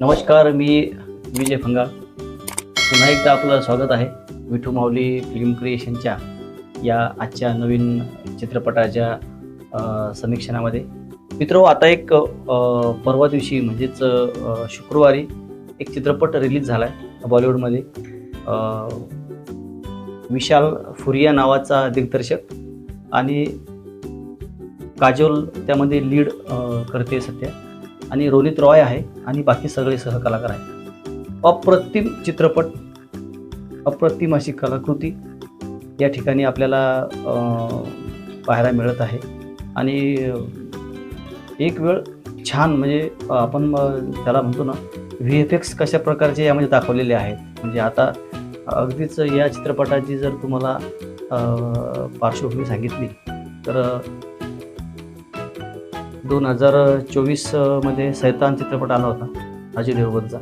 नमस्कार मी विजय फंगाळ पुन्हा एकदा आपलं स्वागत आहे विठू माऊली फिल्म क्रिएशनच्या या आजच्या नवीन चित्रपटाच्या समीक्षणामध्ये. मित्र आता एक परवा दिवशी म्हणजेच शुक्रवारी एक चित्रपट रिलीज झाला आहे बॉलिवूडमध्ये विशाल फुरिया नावाचा दिग्दर्शक आणि काजोल त्यामध्ये लीड करते सध्या. आणि रोनित रॉय आहे आणि बाकी सगळे सहकलाकार आहेत. अप्रतिम चित्रपट अप्रतिम अशी कलाकृती या ठिकाणी आपल्याला पाहायला मिळत आहे. आणि एक वेळ छान म्हणजे आपण त्याला म्हणतो ना व्ही एफ एक्स कशा प्रकारचे यामध्ये दाखवलेले आहेत. म्हणजे आता अगदीच या चित्रपटाची जर तुम्हाला पार्श्वभूमी सांगितली तर दोन हजार चोवीसमध्ये सैतान चित्रपट आला होता अजय देवगनचा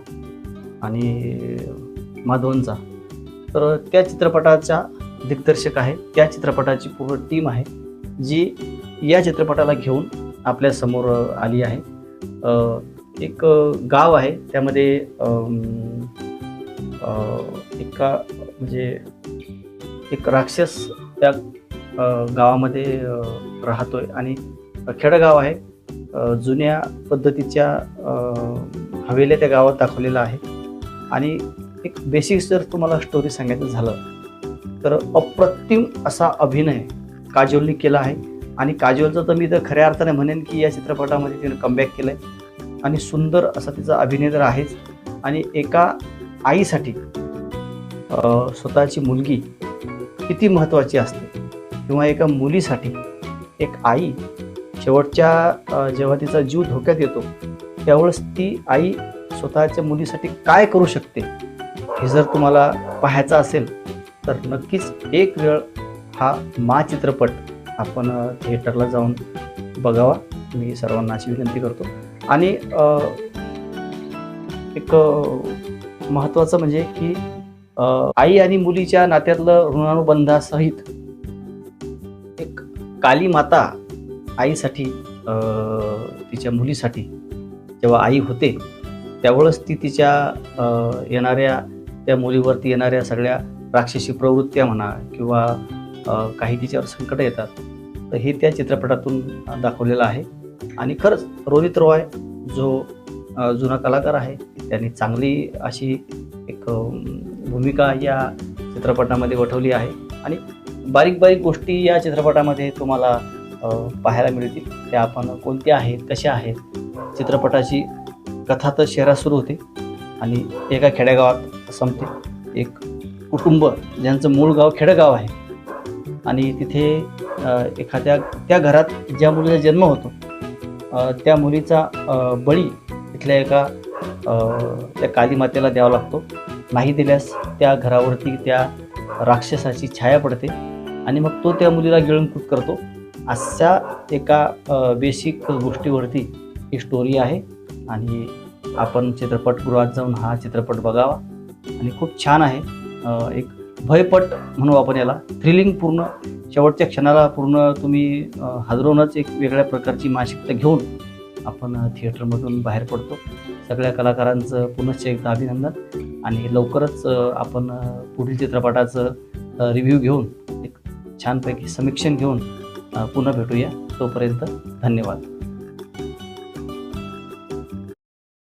आणि माधवनचा. तर त्या चित्रपटाचा दिग्दर्शक आहे त्या चित्रपटाची पूर्ण टीम आहे जी या चित्रपटाला घेऊन आपल्यासमोर आली आहे. एक गाव आहे त्यामध्ये एका म्हणजे एक राक्षस त्या गावामध्ये राहतोय आणि खेडगाव आहे. जुन्या पद्धतीच्या हवेल्या त्या गावात दाखवलेलं आहे. आणि एक बेसिक जर तुम्हाला स्टोरी सांगायचं झालं तर अप्रतिम असा अभिनय काजोलने केला आहे. आणि काजोलचं तर मी तर खऱ्या अर्थाने म्हणेन की या चित्रपटामध्ये तिनं कमबॅक केलं आहे आणि सुंदर असा तिचा अभिनय तर आहेच. आणि एका आईसाठी स्वतःची मुलगी किती महत्त्वाची असते. किंवा एका मुलीसाठी एक आई शेवटच्या जेव्हा तिचा जीव धोक्यात येतो त्यावेळेस ती आई स्वतःच्या मुलीसाठी काय करू शकते हे जर तुम्हाला पाहायचं असेल तर नक्कीच एक वेळ हा मा चित्रपट आपण थिएटरला जाऊन बघावा. मी सर्वांना अशी विनंती करतो. आणि एक महत्त्वाचं म्हणजे की आई आणि मुलीच्या नात्यातलं ऋणानुबंधासहित एक काली माता आईसाठी तिच्या मुलीसाठी जेव्हा आई होते त्यावेळेस ती तिच्या येणाऱ्या त्या मुलीवरती येणाऱ्या सगळ्या राक्षसी प्रवृत्त्या म्हणा किंवा काही तिच्यावर संकट येतात तर हे त्या चित्रपटातून दाखवलेलं आहे. आणि खरंच रोहित रॉय जो जुना कलाकार आहे त्यांनी चांगली अशी एक भूमिका या चित्रपटामध्ये वठवली आहे. आणि बारीक बारीक गोष्टी या चित्रपटामध्ये तुम्हाला पाहायला मिळतील त्या आपण कोणत्या आहेत कशा आहेत. चित्रपटाची कथा तर शहरात सुरू होते आणि एका खेडेगावात संपते. एक कुटुंब ज्यांचं मूळ गाव खेडेगाव आहे. आणि तिथे एखाद्या त्या घरात ज्या मुलीचा जन्म होतो त्या मुलीचा बळी तिथल्या एका त्या काली मातेला द्यावा लागतो. नाही दिल्यास त्या घरावरती त्या राक्षसाची छाया पडते आणि मग तो त्या मुलीला गिळंकृत करतो. अशा एका बेसिक गोष्टीवरती ही स्टोरी आहे. आणि आपण चित्रपटगृहात जाऊन हा चित्रपट बघावा. आणि खूप छान आहे. एक भयपट म्हणू आपण याला. थ्रिलिंग पूर्ण. शेवटच्या क्षणाला पूर्ण तुम्ही अ, एक वेगळ्या प्रकारची मानसिकता घेऊन आपण थिएटरमधून बाहेर पडतो. सगळ्या कलाकारांचं पुनश्च एकदा अभिनंदन. आणि लवकरच आपण पुढील चित्रपटाचं रिव्ह्यू घेऊन एक छानपैकी समीक्षण घेऊन पुन्हा भेटूया. तोपर्यंत धन्यवाद.